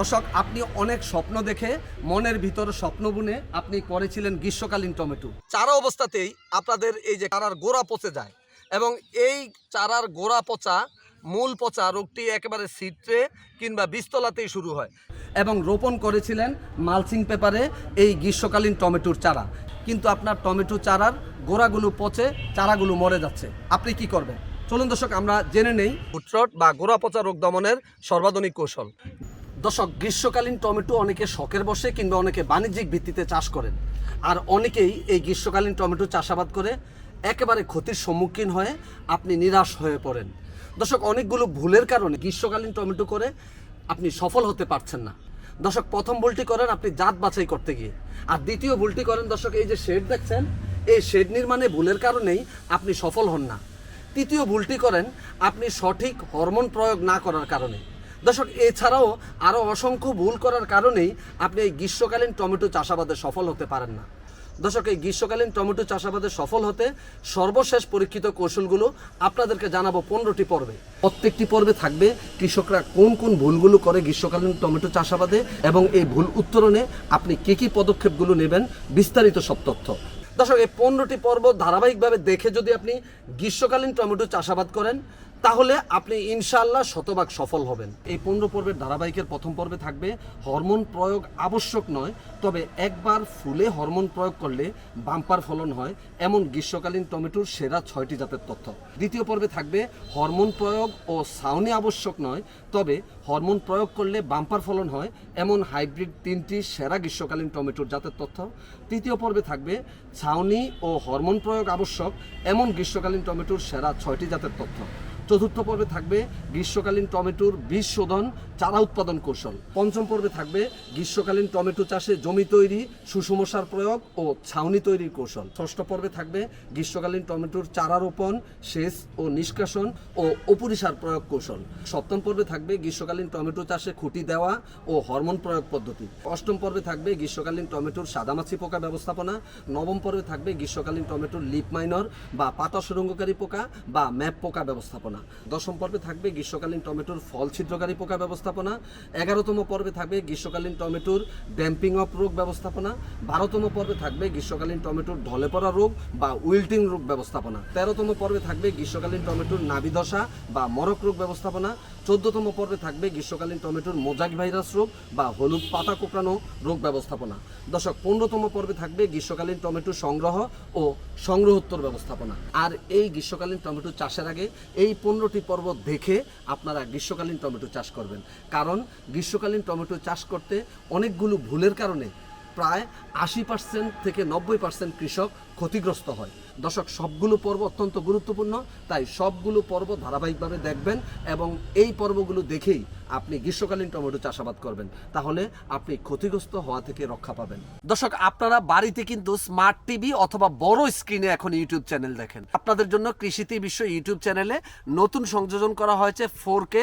দর্শক, আপনি অনেক স্বপ্ন দেখে, মনের ভিতর স্বপ্ন বুনে আপনি করেছিলেন গ্রীষ্মকালীন টমেটো। চারা অবস্থাতেই আপনাদের এই যে চারার গোড়া পচে যায় এবং এই চারার গোড়া পচা, মূল পচা রোগটি একেবারে সিট্রে কিংবা বীজতলাতেই শুরু হয়। এবং রোপণ করেছিলেন মালচিং পেপারে এই গ্রীষ্মকালীন টমেটোর চারা। কিন্তু আপনার টমেটো চারার গোড়াগুলো পচে, চারাগুলো মরে যাচ্ছে। আপনি কি করবেন? চলুন দর্শক, আমরা জেনে নেই। ফুটরট বা গোড়া পচা রোগ দমনের সর্বাধুনিক কৌশল। দর্শক, গ্রীষ্মকালীন টমেটো অনেকে শখের বসে কিংবা অনেকে বাণিজ্যিক ভিত্তিতে চাষ করেন। আর অনেকেই এই গ্রীষ্মকালীন টমেটো চাষাবাদ করে একেবারে ক্ষতির সম্মুখীন হয়ে আপনি নিরাশ হয়ে পড়েন। দর্শক, অনেকগুলো ভুলের কারণে গ্রীষ্মকালীন টমেটো করে আপনি সফল হতে পারছেন না। দর্শক, প্রথম ভুলটি করেন আপনি জাত বাছাই করতে গিয়ে। আর দ্বিতীয় ভুলটি করেন দর্শক, এই যে শেড দেখছেন, এই শেড নির্মাণে ভুলের কারণেই আপনি সফল হন না। তৃতীয় ভুলটি করেন আপনি সঠিক হরমোন প্রয়োগ না করার কারণে। দর্শক, এছাড়াও আরও অসংখ্য ভুল করার কারণেই আপনি এই গ্রীষ্মকালীন টমেটো চাষাবাদে সফল হতে পারেন না। দর্শক, এই গ্রীষ্মকালীন টমেটো চাষাবাদে সফল হতে সর্বশেষ পরীক্ষিত কৌশলগুলো আপনাদেরকে জানাব পনেরোটি পর্বে। প্রত্যেকটি পর্বে থাকবে কৃষকরা কোন কোন ভুলগুলো করে গ্রীষ্মকালীন টমেটো চাষাবাদে এবং এই ভুল উত্তরণে আপনি কী কী পদক্ষেপগুলো নেবেন বিস্তারিত সব তথ্য। দর্শক, এই পনেরোটি পর্ব ধারাবাহিকভাবে দেখে যদি আপনি গ্রীষ্মকালীন টমেটো চাষাবাদ করেন তাহলে আপনি ইনশাআল্লাহ শতভাগ সফল হবেন। এই পনেরো পর্বের ধারাবাহিকের প্রথম পর্বে থাকবে হরমোন প্রয়োগ আবশ্যক নয়, তবে একবার ফুলে হরমোন প্রয়োগ করলে বাম্পার ফলন হয়, এমন গ্রীষ্মকালীন টমেটোর সেরা ছয়টি জাতের তথ্য। দ্বিতীয় পর্বে থাকবে হরমোন প্রয়োগ ও ছাউনি আবশ্যক নয়, তবে হরমোন প্রয়োগ করলে বাম্পার ফলন হয়, এমন হাইব্রিড তিনটি সেরা গ্রীষ্মকালীন টমেটোর জাতের তথ্য। তৃতীয় পর্বে থাকবে ছাউনি ও হরমোন প্রয়োগ আবশ্যক, এমন গ্রীষ্মকালীন টমেটোর সেরা ছয়টি জাতের তথ্য। চতুর্থ পর্বে থাকবে গ্রীষ্মকালীন টমেটোর বীজ শোধন, চারা উৎপাদন কৌশল। পঞ্চম পর্বে থাকবে গ্রীষ্মকালীন টমেটো চাষে জমি তৈরি, সুষম সার প্রয়োগ ও ছাউনি তৈরির কৌশল। ষষ্ঠ পর্বে থাকবে গ্রীষ্মকালীন টমেটোর চারা রোপণ, সেচ ও নিষ্কাশন ও অপরিসার প্রয়োগ কৌশল। সপ্তম পর্বে থাকবে গ্রীষ্মকালীন টমেটো চাষে খুঁটি দেওয়া ও হরমোন প্রয়োগ পদ্ধতি। অষ্টম পর্বে থাকবে গ্রীষ্মকালীন টমেটোর সাদামাছি পোকা ব্যবস্থাপনা। নবম পর্বে থাকবে গ্রীষ্মকালীন টমেটোর লিপ মাইনর বা পাতা সুরঙ্গকারী পোকা বা ম্যাপ পোকা ব্যবস্থাপনা। দশম পর্বে থাকবে গ্রীষ্মকালীন টমেটোর ফল ছিদ্রকারী পোকা ব্যবস্থাপনা। এগারোতম পর্বে থাকবে গ্রীষ্মকালীন টমেটোর ড্যাম্পিং অফ রোগ ব্যবস্থাপনা। বারোতম পর্বে থাকবে গ্রীষ্মকালীন টমেটোর ঢলে পড়া রোগ বা উইল্টিং রোগ ব্যবস্থাপনা। তেরোতম পর্বে থাকবে গ্রীষ্মকালীন টমেটোর নাভিদশা বা মরক রোগ ব্যবস্থাপনা। চোদ্দতম পর্বে থাকবে গ্রীষ্মকালীন টমেটোর মোজাক ভাইরাস রোগ বা হলুদ পাতা কোঁকড়ানো রোগ ব্যবস্থাপনা। দশক পনেরোতম পর্বে থাকবে গ্রীষ্মকালীন টমেটো সংগ্রহ ও সংগ্রহোত্তর ব্যবস্থাপনা। আর এই গ্রীষ্মকালীন টমেটো চাষের আগে এই পনেরোটি পর্বত দেখে আপনারা গ্রীষ্মকালীন টমেটো চাষ করবেন। কারণ গ্রীষ্মকালীন টমেটো চাষ করতে অনেকগুলো ভুলের কারণে প্রায় আশি পার্সেন্ট থেকে নব্বই পার্সেন্ট কৃষক ক্ষতিগ্রস্ত হয়। দর্শক, সবগুলো পর্ব অত্যন্ত গুরুত্বপূর্ণ, তাই সবগুলো পর্ব ধারাবাহিকভাবে দেখবেন এবং এই পর্বগুলো দেখেই আপনি গ্রীষ্মকালীন টমেটো চাষাবাদ করবেন, তাহলে আপনি ক্ষতিগ্রস্ত হওয়া থেকে রক্ষা পাবেন। দর্শক, আপনারা বাড়িতে কিন্তু স্মার্ট টিভি অথবা বড় স্ক্রিনে এখন ইউটিউব চ্যানেল দেখেন। আপনাদের জন্য কৃষিতে বিশ্ব ইউটিউব চ্যানেলে নতুন সংযোজন করা হয়েছে ফোর কে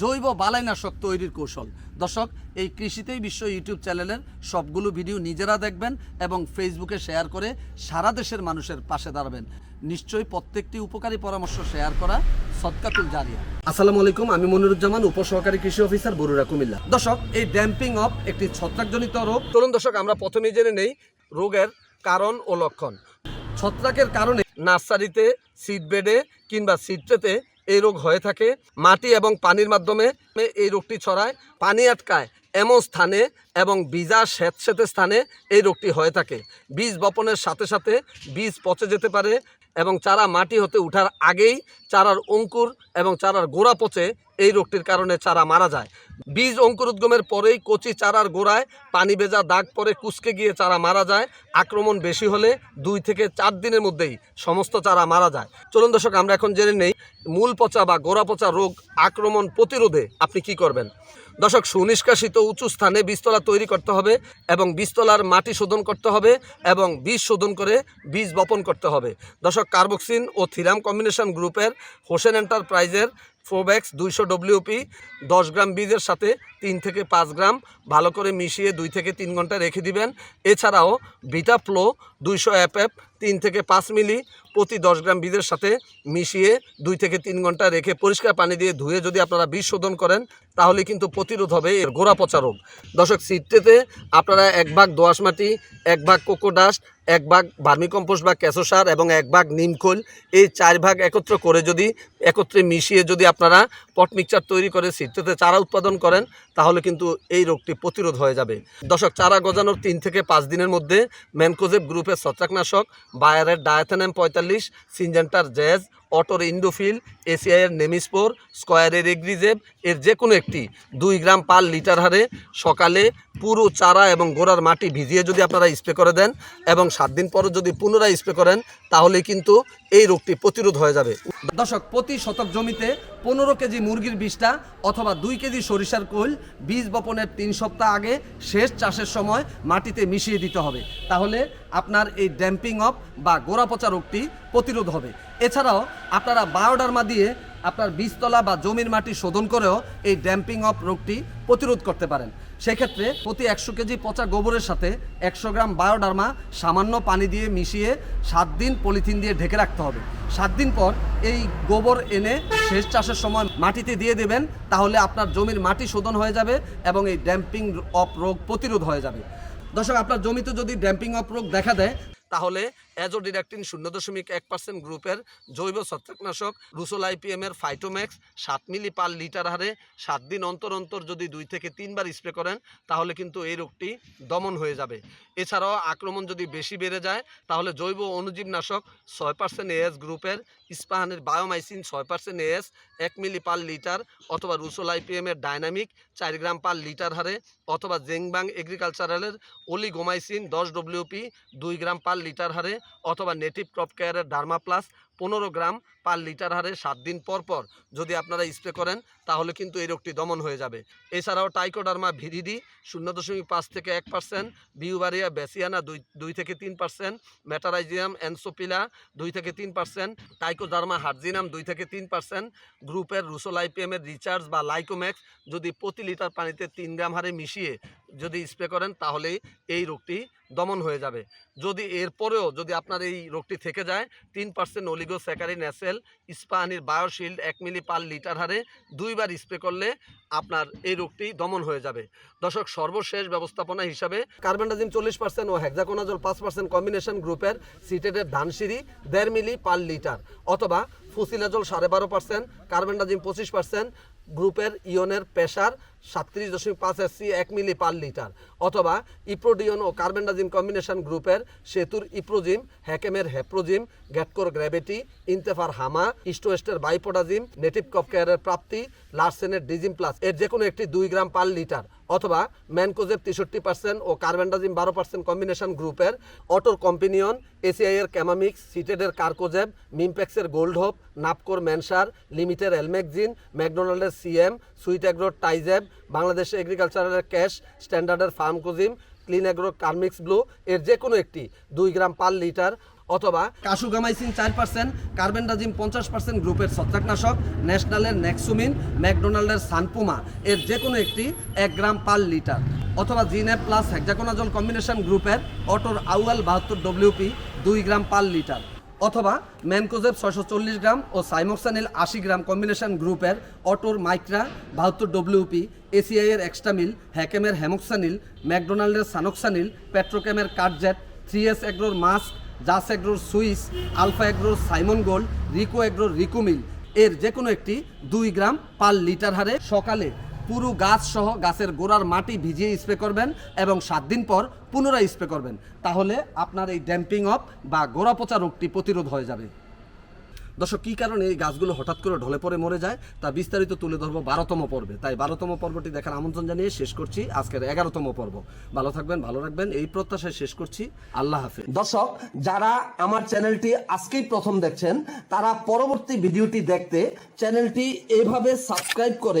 জৈব বালাইনাশক তৈরির কৌশল। দর্শক, এই কৃষিতেই বিশ্ব ইউটিউব চ্যানেলের সবগুলো ভিডিও নিজেরা দেখবেন এবং ফেসবুকে শেয়ার করে সারা দেশের মানুষের পাশে দাঁড়াবেন। নিশ্চয়ই প্রত্যেকটি উপকারী পরামর্শ শেয়ার করা সৎকাতুল জারিয়া। আসসালামু আলাইকুম, আমি মনিরুজ্জামান, উপসহকারী কৃষি অফিসার বরুরা কুমিল্লা। দর্শক, এই ড্যাম্পিং অফ একটি ছত্রাকজনিত রোগ। তরুণ দর্শক, আমরা প্রথমেই জেনে নেই রোগের কারণ ও লক্ষণ। ছত্রাকের কারণে নার্সারিতে সিড বেডে কিংবা সিড ট্রেতে এই রোগ হয়ে থাকে। মাটি এবং পানির মাধ্যমে এই রোগটি ছড়ায়। পানি আটকায় এমন স্থানে এবং বীজা স্যাঁতস্যাঁতে স্থানে এই রোগটি হয়ে থাকে। বীজ বপনের সাথে সাথে বীজ পচে যেতে পারে। এবং চারা মাটি হতে ওঠার আগেই চারার অঙ্কুর এবং চারার গোড়া পচে এই রোগটির কারণে চারা মারা যায়। বীজ অঙ্কুর উদ্গমের পরেই কচি চারার গোড়ায় পানি ভেজা দাগ পরে কুচকে গিয়ে চারা মারা যায়। আক্রমণ বেশি হলে দুই থেকে চার দিনের মধ্যেই সমস্ত চারা মারা যায়। চলুন দর্শক, আমরা এখন জেনে নেই, মূল পচা বা গোড়া পচা রোগ আক্রমণ প্রতিরোধে আপনি কি করবেন? দর্শক, সুনিষ্কাশিত উঁচু স্থানে বীজতলা তৈরি করতে হবে এবং বীজতলার মাটি শোধন করতে হবে এবং বীজ শোধন করে বীজ বপন করতে হবে। দর্শক, কার্বক্সিন ও থিরাম কম্বিনেশন গ্রুপের হোসেন এন্টারপ্রাইজের ফোব্যাক্স দুইশো ডব্লিউপি দশ গ্রাম বীজের সাথে তিন থেকে পাঁচ গ্রাম ভালো করে মিশিয়ে দুই থেকে তিন ঘণ্টা রেখে দিবেন। এছাড়াও ভিটা ফ্লো দুইশো এফএফ তিন থেকে পাঁচ মিলি প্রতি দশ গ্রাম বীজের সাথে মিশিয়ে দুই থেকে তিন ঘণ্টা রেখে পরিষ্কার পানি দিয়ে ধুয়ে যদি আপনারা বীজ শোধন করেন, তাহলে কিন্তু প্রতিরোধ হবে এর গোড়া পচা রোগ। দর্শক সিটটেতে আপনারা এক ভাগ দোয়াশ মাটি, এক ভাগ কোকোডাস্ট এক ভাগ ভার্মিকম্পোস্ট বা কেঁচো সার এবং এক ভাগ নিমখোল এই চার ভাগ একত্র করে যদি একত্রে মিশিয়ে যদি আপনারা পট মিক্সচার তৈরি করে সিটটেতে চারা উৎপাদন করেন, তাহলে কিন্তু এই রোগটি প্রতিরোধ হয়ে যাবে। দশক চারা গজানোর তিন থেকে পাঁচ দিনের মধ্যে ম্যানকোজেব গ্রুপের ছত্রাকনাশক বায়ারের ডায়াথানাম পঁয়তাল্লিশ সিনজেন্টার জ্যাজ অটোর ইন্ডোফিল, এসিআইয়ের নেমিস্পোর, স্কোয়ারের এগ্রিজেব, এর যে কোনো একটি। দুই গ্রাম পার লিটার হারে সকালে পুরো চারা এবং গোড়ার মাটি ভিজিয়ে যদি আপনারা স্প্রে করে দেন এবং সাত দিন পরে যদি পুনরায় স্প্রে করেন, তাহলে কিন্তু এই রোগটি প্রতিরোধ হয়ে যাবে। দর্শক, প্রতি শতক জমিতে পনেরো কেজি মুরগির বীজটা অথবা দুই কেজি সরিষার কোল বীজ বপনের তিন সপ্তাহ আগে শেষ চাষের সময় মাটিতে মিশিয়ে দিতে হবে। তাহলে আপনার এই ড্যাম্পিং অফ বা গোড়া পচা রোগটি প্রতিরোধ হবে। এছাড়াও আপনারা বায়োডার্মা দিয়ে আপনার বীজতলা বা জমির মাটি শোধন করেও এই ড্যাম্পিং অফ রোগটি প্রতিরোধ করতে পারেন। সেক্ষেত্রে প্রতি একশো কেজি পচা গোবরের সাথে একশো গ্রাম বায়োডার্মা সামান্য পানি দিয়ে মিশিয়ে সাত দিন পলিথিন দিয়ে ঢেকে রাখতে হবে। সাত দিন পর এই গোবর এনে শেষ চাষের সময় মাটিতে দিয়ে দেবেন, তাহলে আপনার জমির মাটি শোধন হয়ে যাবে এবং এই ড্যাম্পিং অফ রোগ প্রতিরোধ হয়ে যাবে। দর্শক, আপনার জমিতে যদি ড্যাম্পিং অফ রোগ দেখা দেয় তাহলে অ্যাজোডিডাক্টিন শূন্য দশমিক এক পার্সেন্ট গ্রুপের জৈব ছত্রাকনাশক রুসোল আইপিএম এর ফাইটোম্যাক্স সাত মিলি পার লিটার হারে সাত দিন অন্তর অন্তর যদি দুই থেকে তিনবার স্প্রে করেন, তাহলে কিন্তু এই রোগটি দমন হয়ে যাবে। এছাড়াও আক্রমণ যদি বেশি বেড়ে যায়, তাহলে জৈব অণুজীবনাশক ছয় পার্সেন্ট এএস গ্রুপের ইস্পাহানের বায়োমাইসিন ছয় পার্সেন্ট এএস এক মিলি পার লিটার অথবা রুসোল আইপিএম এর ডাইনামিক চার গ্রাম পার লিটার হারে অথবা জেংবাং এগ্রিকালচারালের ওলিগোমাইসিন দশ ডব্লিউপি দুই গ্রাম পার লিটার হারে অথবা নেটিভ ক্রপ কেয়ারের ডার্মা প্লাস পনেরো গ্রাম পার লিটার হারে সাত দিন পর পর যদি আপনারা স্প্রে করেন, তাহলে কিন্তু এই রোগটি দমন হয়ে যাবে। এছাড়াও টাইকোডার্মা ভিরিডি শূন্য দশমিক পাঁচ থেকে এক পার্সেন্ট বিউবারিয়া বেসিয়ানা দুই দুই থেকে তিন পার্সেন্ট মেটারাইজিয়াম অ্যানসোপিলা দুই থেকে তিন পার্সেন্ট টাইকোডার্মা হার্জিনাম দুই থেকে তিন পার্সেন্ট, গ্রুপের রুসোল আইপিএমের রিচার্জ বা লাইকোম্যাক্স যদি প্রতি লিটার পানিতে তিন গ্রাম হারে মিশিয়ে যদি স্প্রে করেন তাহলে এই রোগটি দমন হয়ে যাবে। যদি এরপরেও যদি আপনার এই রোগটি থেকে যায়, তিন পার্সেন্ট অলিগোস্যাকারিন অ্যাসেল ইস্পাহানির বায়োশিল্ড এক মিলি পার লিটার হারে দুইবার স্প্রে করলে আপনার এই রোগটি দমন হয়ে যাবে। দর্শক, সর্বশেষ ব্যবস্থাপনা হিসাবে কার্বেন্ডাজিম চল্লিশ পার্সেন্ট ও হেক্সাকোনাজল পাঁচ পার্সেন্ট কম্বিনেশন গ্রুপের সিটেটের ধানসিঁড়ি দেড় মিলি পার লিটার অথবা ফুসিলাজল সাড়ে বারো পার্সেন্ট কার্বেন্ডাজিম পঁচিশ পার্সেন্ট গ্রুপের ইয়নের প্রেশার সাতত্রিশ দশমিক পাঁচ এসসি এক মিলি পার লিটার। অথবা ইপ্রোডিয়ন ও কার্বেন্ডাজিম কম্বিনেশন গ্রুপের সেতুর ইপ্রোজিম, হ্যাকেমের হ্যাপ্রোজিম গ্যাটকোর গ্র্যাভিটি, ইন্তেফার হামা, ইস্টোয়েস্টের বাইপোডাজিম, নেটিভ কপকেয়ারের প্রাপ্তি, লার্সেনের ডিজিম প্লাস। এর যে কোনো একটি দুই গ্রাম পার লিটার। অথবা ম্যানকোজের তেষট্টি পার্সেন্ট ও কার্বেন্ডাজিম বারো পার্সেন্ট কম্বিনেশন গ্রুপের অটোর কম্পিনিয়ন, এসিআইয়ের ক্যামামিক্স, সিটেডের কার্কোজেব, মিমপ্যাক্সের গোল্ড হোপ নাপকোর ম্যানসার লিমিটের এলমেকজিন ম্যাকডোনাল্ডের সিএম, সুইট অ্যাগ্রোর টাইজেব বাংলাদেশ এগ্রিকালচারের ক্যাশ, স্ট্যান্ডার্ডের ফার্ম ফার্মকোজিম ক্লিন অ্যাগ্রো কার্মিক্স ব্লু, এর যে কোনো একটি, দুই গ্রাম পার লিটার, অথবা কাশুগামাইসিন চার পার্সেন্ট কার্বেন্ডাজিম পঞ্চাশ পার্সেন্ট গ্রুপের ছত্রাকনাশক, ন্যাশনালের নেক্সুমিন, ম্যাকডোনাল্ডের সানপুমা, এর যে কোনো একটি, এক গ্রাম পার লিটার, অথবা জিনেপ প্লাস হেক্সাকোনাজল কম্বিনেশন গ্রুপের অটোর আউয়াল বাহাত্তর ডব্লিউপি দুই গ্রাম পার লিটার। অথবা ম্যানকোজেব ছয়শো চল্লিশ গ্রাম ও সাইমোক্সানিল আশি গ্রাম কম্বিনেশন গ্রুপের অটোর মাইক্রা বাহাত্তর ডব্লিউপি এসিআইয়ের এক্সটামিল হ্যাকেমের হ্যামোক্সানিল ম্যাকডোনাল্ডের সানোক্সানিল পেট্রোকেমের কার্টজেট থ্রি এস এগ্রোর মাস্ক, জাস এগ্রোর সুইস, আলফা এগ্রোর সাইমন গোল্ড, রিকো এগ্রোর রিকুমিল এর যে কোনো একটি দুই গ্রাম পার লিটার হারে সকালে পুরো গাছ সহ গাছের গোড়ার মাটি ভিজিয়ে স্প্রে করবেন এবং সাত দিন পর পুনরায় স্প্রে করবেন। তাহলে আপনার এই ড্যাম্পিং অফ বা গোড়া পচা রোগটি প্রতিরোধ হয়ে যাবে। দর্শক, কী কারণে এই গাছগুলো হঠাৎ করে ঢলে পড়ে মরে যায় তা বিস্তারিত তুলে ধরবো বারোতম পর্বে। তাই বারোতম পর্বটি দেখার আমন্ত্রণ জানিয়ে শেষ করছি আজকের এগারোতম পর্ব। ভালো থাকবেন, ভালো রাখবেন। এই প্রত্যাশায় শেষ করছি। আল্লাহ হাফেজ। দর্শক, যারা আমার চ্যানেলটি আজকেই প্রথম দেখছেন, তারা পরবর্তী ভিডিওটি দেখতে চ্যানেলটি এভাবে সাবস্ক্রাইব করে